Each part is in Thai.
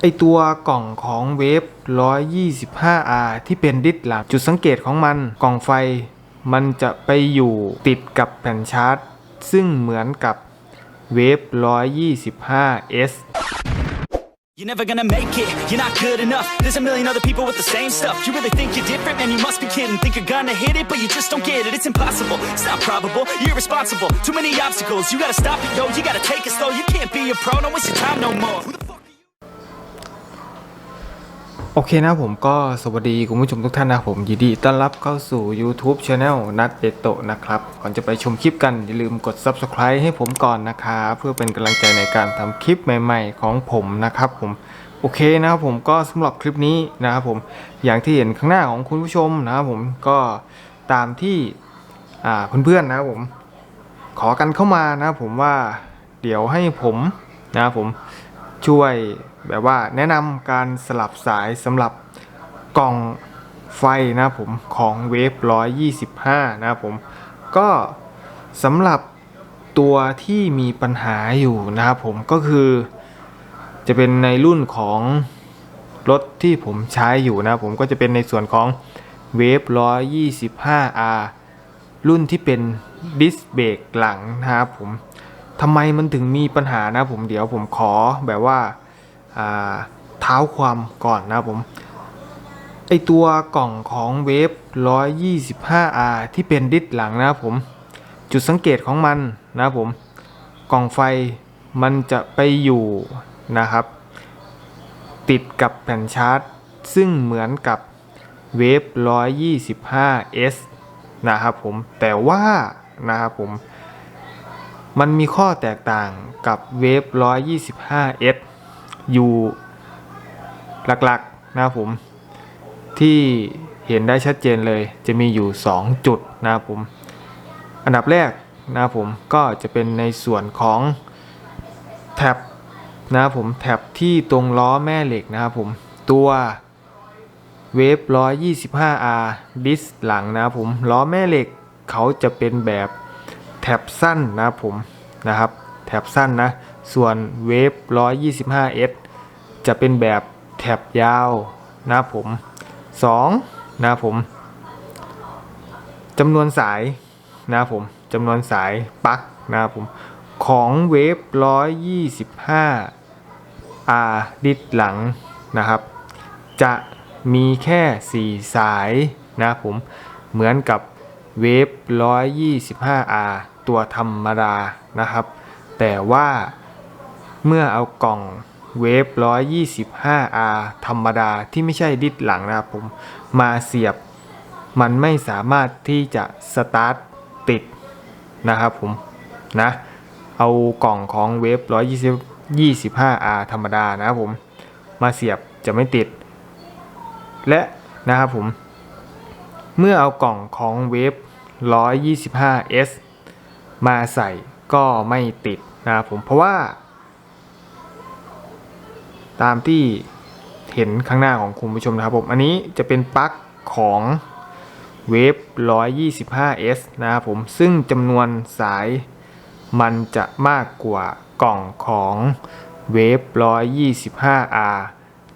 ไอตัวกล่องของเวฟ 125R ที่เป็นดิสหลังจุดสังเกตของมันกล่องไฟ มันจะไปอยู่ติดกับแผ่นชาร์จ ซึ่งเหมือนกับเวฟ 125S You're never gonna make it, you're not good enough There's a million other people with the same stuff You really think you're different? Man, you must be kidding Think you're gonna hit it, but you just don't get it It's impossible, it's not probable, you're irresponsible Too many obstacles, you gotta stop it, yo You gotta take it slow, you can't be a pro Don't waste your time no more โอเคนะผมก็สวัสดีคุณผู้ชมทุกท่านนะผมยินดีต้อนรับเข้าสู่ YouTube Channel นัดเอโตะนะครับ ก่อนจะไปชมคลิปกัน อย่าลืมกด Subscribe ให้ผมก่อนนะครับเพื่อเป็นกำลังใจในการทำคลิปใหม่ๆ ของผมนะครับผมโอเคนะครับผมก็สำหรับคลิปนี้นะครับผมอย่างที่เห็นข้างหน้าของคุณผู้ชมนะครับผมก็ตามที่เพื่อนๆนะครับผม ขอกันเข้ามานะครับผมว่าเดี๋ยวให้ผมนะครับผม ช่วยแบบว่าแนะนำการสลับสายสำหรับกล่องไฟนะผมของเวฟ125 นะครับผมก็สำหรับตัวที่มีปัญหาอยู่นะครับผมก็คือจะเป็นในรุ่นของรถที่ผมใช้อยู่นะผมก็จะเป็นในส่วนของเวฟ 125R รุ่นที่เป็นดิสเบรกหลังนะครับผม ทำไมมันถึงมีปัญหานะผมเดี๋ยวผมขอแบบว่าเท้าความก่อนนะผมไอตัวกล่องของเวฟ 125R ที่เป็นดิสหลังนะผม จุดสังเกตของมันนะผมกล่องไฟมันจะไปอยู่นะครับ ติดกับแผ่นชาร์จ ซึ่งเหมือนกับเวฟ 125S นะครับผมแต่ว่านะครับผม มันมีข้อแตกต่างกับเวฟ 125S อยู่หลักๆนะครับผม ที่เห็นได้ชัดเจนเลยจะมีอยู่ 2 จุดนะครับผม อันดับแรกนะครับผมก็จะเป็นในส่วนของแท็บนะครับผมแท็บที่ตรงล้อแม่เหล็กนะครับผม ตัวเวฟ 125R ดิสหลังนะครับผมล้อแม่เหล็กเขาจะเป็นแบบ ท็บสั้นนะผมนะครับแท็บสั้นนะ ส่วนเวฟ 125S จะเป็นแบบแท็บยาวนะผม 2 นะผมจำนวนสายนะผมจำนวนสายปลั๊กนะผมของเวฟ 125 R ดิดหลังนะครับ จะมีแค่ 4 สายนะผมเหมือนกับเวฟ 125R ตัวธรรมดานะครับ แต่ว่าเมื่อเอากล่องเวฟ 125R ธรรมดาที่ไม่ใช่ดิสหลังนะครับผม มาเสียบมันไม่สามารถที่จะสตาร์ทติดนะครับผมนะเอากล่องของเวฟ 125R ธรรมดานะครับผม มาเสียบจะไม่ติด และนะครับผม เมื่อเอากล่องของเวฟ 125S มาใส่ก็ไม่ติดนะครับผมเพราะว่า ตามที่เห็นข้างหน้าของคุณผู้ชมนะครับผม อันนี้จะเป็นปลั๊กของเวฟ 125S นะครับผม ซึ่งจำนวนสายมันจะมากกว่ากล่องของเวฟ 125R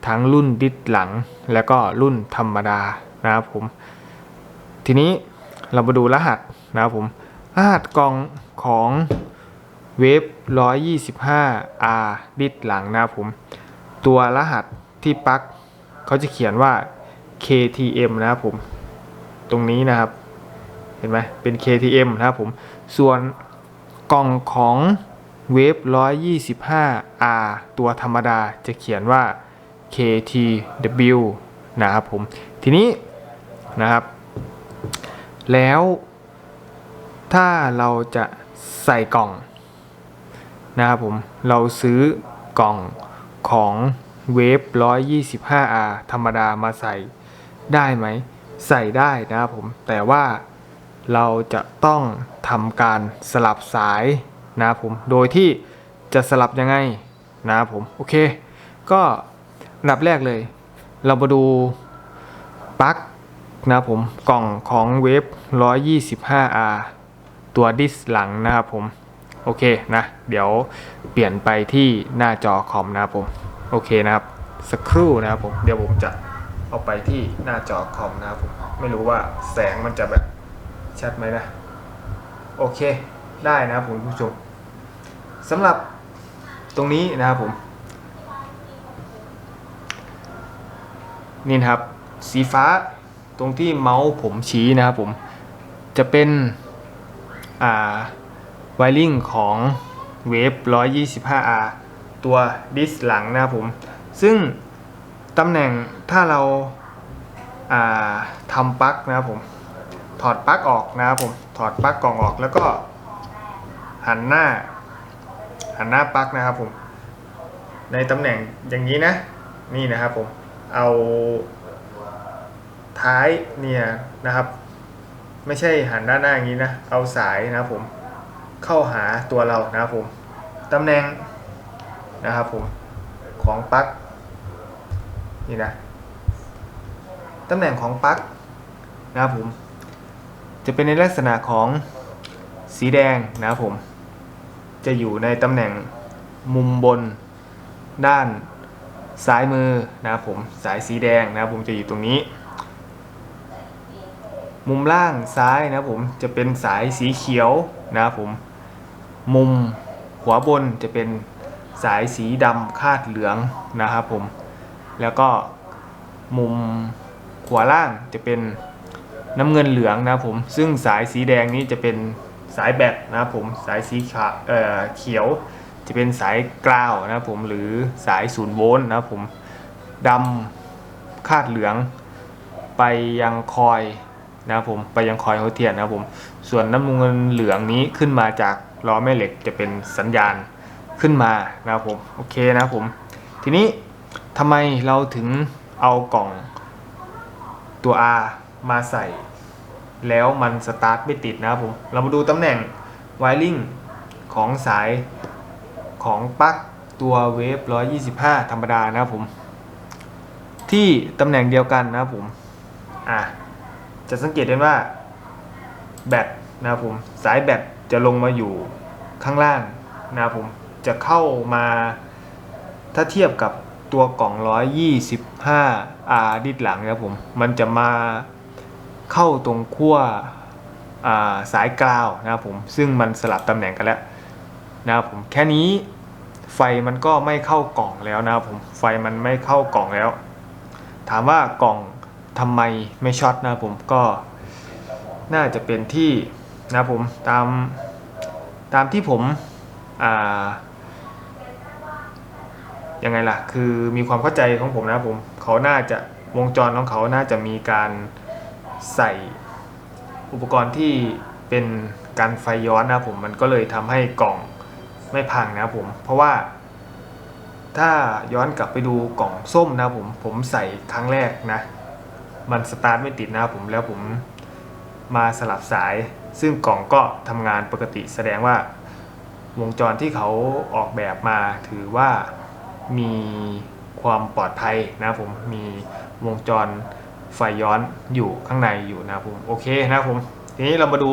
ทั้งรุ่นดิสหลังและก็รุ่นธรรมดานะครับผม ทีนี้เรามาดูรหัสนะครับผม รหัสกล่องของเวฟ 125R ดิสหลังนะครับผม ตัวรหัสที่ปลั๊กเขาจะเขียนว่า KTM นะครับผม ตรงนี้นะครับ เห็นไหมเป็น KTM นะครับผม ส่วนกล่องของเวฟ 125R ตัวธรรมดาจะเขียนว่า KTW นะครับผม ทีนี้นะครับ แล้ว ถ้าเราจะใส่กล่องนะครับผม เราซื้อกล่องของเวฟ 125R ธรรมดามาใส่ได้ไหม ใส่ได้นะครับผม แต่ว่าเราจะต้องทำการสลับสายนะครับผม โดยที่จะสลับยังไงนะครับผม โอเค ก็อันดับแรกเลย เรามาดูปลั๊กนะครับผม กล่องของเวฟ 125R ตัวดิสหลังนะครับผม โอเคนะ เดี๋ยวเปลี่ยนไปที่หน้าจอคอมนะครับผม โอเคนะครับ สักครู่นะครับผม เดี๋ยวผมจะเอาไปที่หน้าจอคอมนะครับผม ไม่รู้ว่าแสงมันจะแบบชัดไหมนะ โอเค ได้นะครับผมผู้ชมสำหรับตรงนี้นะครับผม นี่นะครับ สีฟ้าตรงที่เมาส์ผมชี้นะครับผม จะเป็น ไวริงของเวฟ 125R ตัวดิสหลังนะครับผม ซึ่งตำแหน่งถ้าเราาทำปลั๊กนะครับผม ถอดปลั๊กออกนะครับผม ถอดปลั๊กกล่องออกแล้วก็หันหน้า หันหน้าปลั๊กนะครับผม ในตำแหน่งอย่างนี้นะ นี่นะครับผม เอาท้ายเนี่ยนะครับ ไม่ใช่หันด้านหน้าอย่างนี้นะ เอาสายนะผมเข้าหาตัวเรานะผมตำแหน่งนะครับผมของปลั๊กนี่นะตำแหน่งของปลั๊กนะครับผม จะเป็นในลักษณะของสีแดงนะครับผม จะอยู่ในตำแหน่งมุมบนด้านซ้ายมือนะครับผมสายสีแดงนะครับผมจะอยู่ตรงนี้ มุมล่างซ้ายนะผมจะเป็นสายสีเขียวนะครับผมมุมหัวบนจะเป็นสายสีดำคาดเหลืองนะครับผมแล้วก็มุมหัวล่างจะเป็นน้ำเงินเหลืองนะผมซึ่งสายสีแดงนี้จะเป็นสายแบตนะครับผมสายสีขาเอ่อเขียวจะเป็นสายกราวนะครับผมหรือสายศูนย์โวลต์นะครับผมดำคาดเหลืองไปยังคอย นะครับผมไปยังคอยหัวเทียนนะครับผม ส่วนน้ำเงินเหลืองนี้ขึ้นมาจากล้อแม่เหล็กจะเป็นสัญญาณขึ้นมานะครับผมโอเคนะครับผม ทีนี้ทำไมเราถึงเอากล่องตัว R มาใส่ แล้วมันสตาร์ทไม่ติดนะครับผม เรามาดูตำแหน่งไวริงของสายของปลั๊กตัวเวฟ125 ธรรมดานะครับผม ที่ตำแหน่งเดียวกันนะครับผม อะ จะสังเกตได้ว่าแบตนะครับผมสายแบตจะลงมาอยู่ข้างล่างนะครับผมจะเข้ามาถ้าเทียบกับตัวกล่อง 125 R ดิดหลังนะครับผมมันจะมาเข้าตรงขั้วาสายกราวนะครับผมซึ่งมันสลับตำแหน่งกันแล้วนะครับผมแค่นี้ไฟมันก็ไม่เข้ากล่องแล้วนะครับผมไฟมันไม่เข้ากล่องแล้ว ถามว่ากล่อง ทำไมไม่ช็อตนะผมก็น่าจะเป็นที่นะผมตามตามที่ผมอ่ายังไงล่ะ คือมีความเข้าใจของผมนะผมเขาน่าจะวงจรของเขาน่าจะมีการใส่อุปกรณ์ที่เป็นการไฟย้อนนะผมมันก็เลยทำให้กล่องไม่พังนะผม เพราะว่าถ้าย้อนกลับไปดูกล่องส้มนะผมผมใส่ครั้งแรกนะ มันสตาร์ทไม่ติดนะครับผมแล้วผมมาสลับสาย ซึ่งกล่องก็ทำงานปกติ แสดงว่าวงจรที่เขาออกแบบมาถือว่ามีความปลอดภัยนะผมมีวงจรไฟย้อนอยู่ข้างในอยู่นะผมโอเคนะผมทีนี้เรามาดู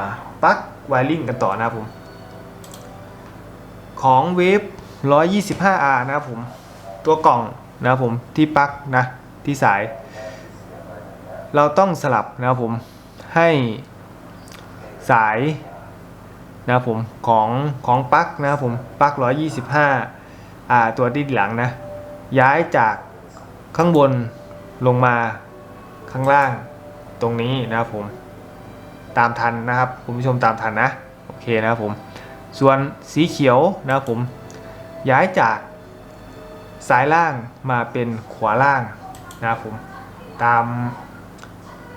าปลั๊กไวริงกันต่อนะผมของเวฟ 125R นะครับผมตัวกล่องนะผมที่ปลั๊กนะ ที่สาย เราต้องสลับนะครับผมให้สายนะครับผมของของปลั๊กนะครับผมปลั๊ก125อ่าตัวที่หลังนะ ย้ายจากข้างบนลงมาข้างล่างตรงนี้นะครับผมตามทันนะครับคุณผู้ชมตามทันนะโอเคนะครับผมส่วนสีเขียวนะครับผมย้ายจากซ้ายล่างมาเป็นขวาล่าง นะครับผมตาม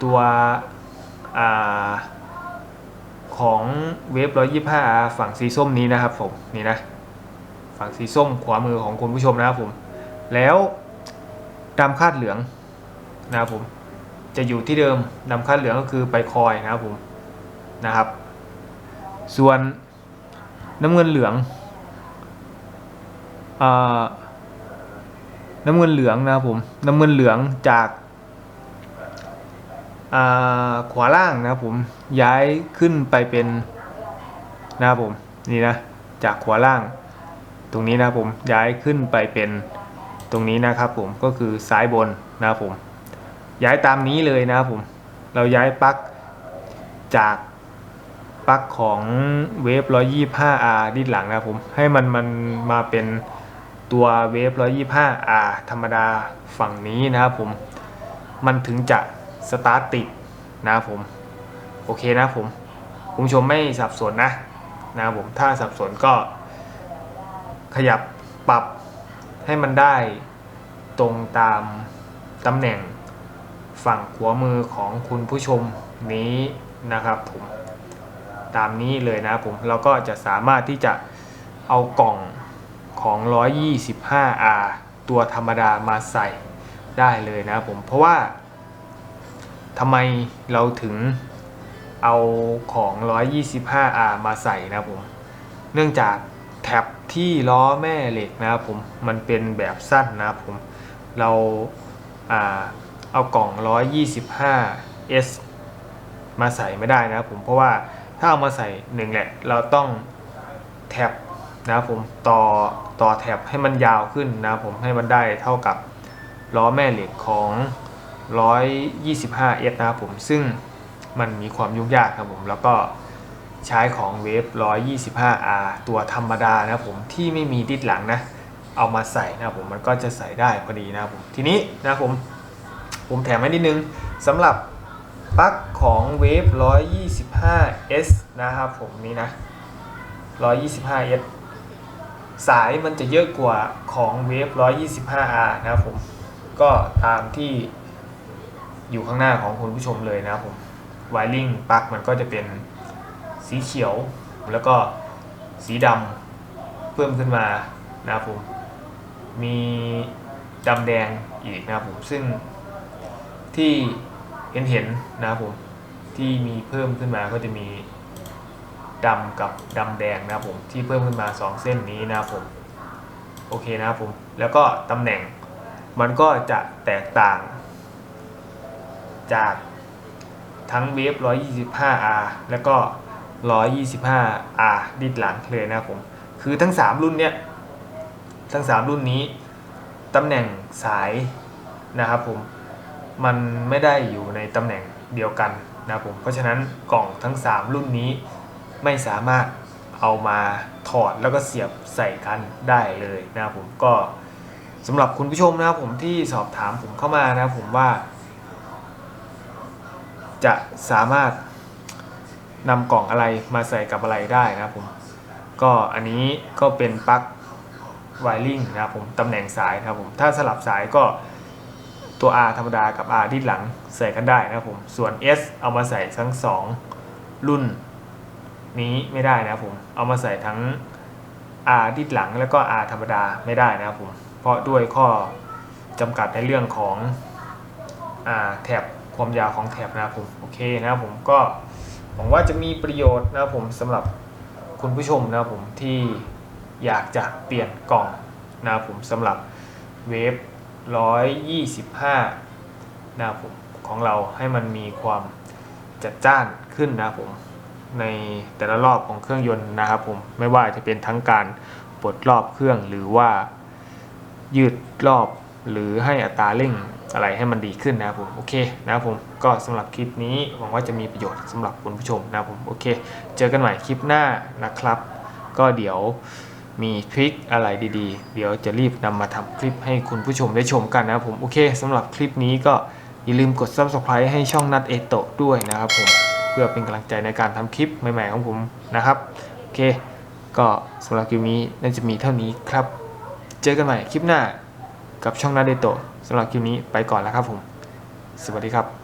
ตัวอของเวฟ125 ฝั่งสีส้มนี้นะครับผมนี่นะฝั่งสีส้มขวามือของคุณผู้ชมนะครับผม แล้วดำคาดเหลืองนะครับผมจะอยู่ที่เดิมดำคาดเหลืองก็คือไปคอยนะครับผมนะครับ ส่วนน้ำเงินเหลืองอ่า น้ำเงินเหลืองนะครับผมน้ำเงินเหลืองจากาขวาล่างนะครับผมย้ายขึ้นไปเป็นนะครับผมนี่นะจากขวาล่าง ตรงนี้นะครับผมย้ายขึ้นไปเป็นตรงนี้นะครับผมก็คือซ้ายบนนะครับผมย้ายตามนี้เลยนะครับผมเราย้ายปลั๊กจากปลั๊กของเวฟ 125R ดิดหลังนะครับผมให้มันมันมาเป็น ตัวเวฟ 125R ธรรมดาฝั่งนี้นะครับผม มันถึงจะสตาร์ทติดนะครับผม โอเคนะผมคุณผู้ชมไม่สับสนนะนะครับผมถ้าสับสนก็ขยับปรับให้มันได้ตรงตามตำแหน่งฝั่งขวามือของคุณผู้ชมนี้นะครับผมตามนี้เลยนะครับผมเราก็จะสามารถที่จะเอากล่อง ของ 125R ตัวธรรมดามาใส่ได้เลยนะผม เพราะว่าทำไมเราถึงเอาของ 125R มาใส่นะผม เนื่องจากแท็บที่ล้อแม่เหล็กนะครับผม มันเป็นแบบสั้นนะผม เราอาเอากล่อง 125S มาใส่ไม่ได้นะผม เพราะว่าถ้าเอามาใส่หนึ่งแหละ เราต้องแท็บ นะครับผมต่อต่อแท็บให้มันยาวขึ้นนะครับผมให้มันได้เท่ากับล้อแม่เหล็กของ 125S นะครับผมซึ่งมันมีความยุ่งยากครับผมแล้วก็ใช้ของเวฟ 125R ตัวธรรมดานะครับผมที่ไม่มีดิดหลังนะ เอามาใส่นะครับผมมันก็จะใส่ได้พอดีนะครับผมทีนี้นะครับผมผมแถมให้นิดนึงสำหรับปลั๊กของเวฟ 125S นะครับผมนี่นะ 125S สายมันจะเยอะกว่าของเวฟ 125R นะครับผม ก็ตามที่อยู่ข้างหน้าของคุณผู้ชมเลยนะครับผมไวริงปลั๊กมันก็จะเป็นสีเขียวแล้วก็สีดำเพิ่มขึ้นมานะครับผมมีดำแดงอีกนะครับผมซึ่งที่เห็นเห็นๆนะครับผมที่มีเพิ่มขึ้นมาก็จะมี ดำกับดำแดงนะครับผมที่เพิ่มขึ้นมา 2 เส้นนี้นะครับผมโอเคนะครับผมแล้วก็ตำแหน่งมันก็จะแตกต่าง จากทั้งเวฟ 125R แล้วก็ 125R ดิดหลังเลยนะครับผมคือทั้ง 3 รุ่นเนี้ยทั้ง 3 รุ่นนี้ตำแหน่งสายนะครับผมมันไม่ได้อยู่ในตำแหน่งเดียวกันนะครับผมเพราะฉะนั้นกล่องทั้ง 3 รุ่นนี้ ไม่สามารถเอามาถอดแล้วก็เสียบใส่กันได้เลยนะครับผมก็สำหรับคุณผู้ชมนะครับผมที่สอบถามผมเข้ามานะครับผมว่า จะสามารถนำกล่องอะไรมาใส่กับอะไรได้นะครับผมก็อันนี้ก็เป็นปลั๊กไวริงนะครับผมตำแหน่งสายนะครับผมถ้าสลับสายก็ตัว R ธรรมดากับ R ดิดหลังใส่กันได้นะครับผมส่วน S เอามาใส่ทั้ง 2 รุ่น นี้ไม่ได้นะครับผมเอามาใส่ทั้ง R ดิดหลังแล้วก็ R ธรรมดาไม่ได้นะครับผมเพราะด้วยข้อจำกัดในเรื่องของอแถบความยาวของแถบนะครับผมโอเคนะครับผมก็หวังว่าจะมีประโยชน์นะครับผมสำหรับคุณผู้ชมนะครับผมที่อยากจะเปลี่ยนกล่องนะครับผมสำหรับเวฟ125นะครับผมของเราให้มันมีความจัดจ้านขึ้นนะครับผม ในแต่ละรอบของเครื่องยนต์นะครับผมไม่ว่าจะเป็นทั้งการปลดรอบเครื่องหรือว่ายืดรอบหรือให้อัตราเร่งอะไรให้มันดีขึ้นนะครับผมโอเคนะครับผมก็สำหรับคลิปนี้หวังว่าจะมีประโยชน์สำหรับคุณผู้ชมนะครับผมโอเค เจอกันใหม่คลิปหน้านะครับ ก็เดี๋ยวมีทริคอะไรดีๆ เดี๋ยวจะรีบนำมาทำคลิปให้คุณผู้ชมได้ชมกันนะครับผมโอเคสำหรับคลิปนี้ก็อย่าลืมกด subscribe ให้ช่องนัดเอโตะด้วยนะครับผม เพื่อเป็นกำลังใจในการทำคลิปใหม่ ๆ ของผมนะครับโอเค ก็สำหรับคลิปนี้น่าจะมีเท่านี้ครับ เจอกันใหม่คลิปหน้ากับช่องนาเดโตสำหรับคลิปนี้ไปก่อนแล้วครับผม สวัสดีครับ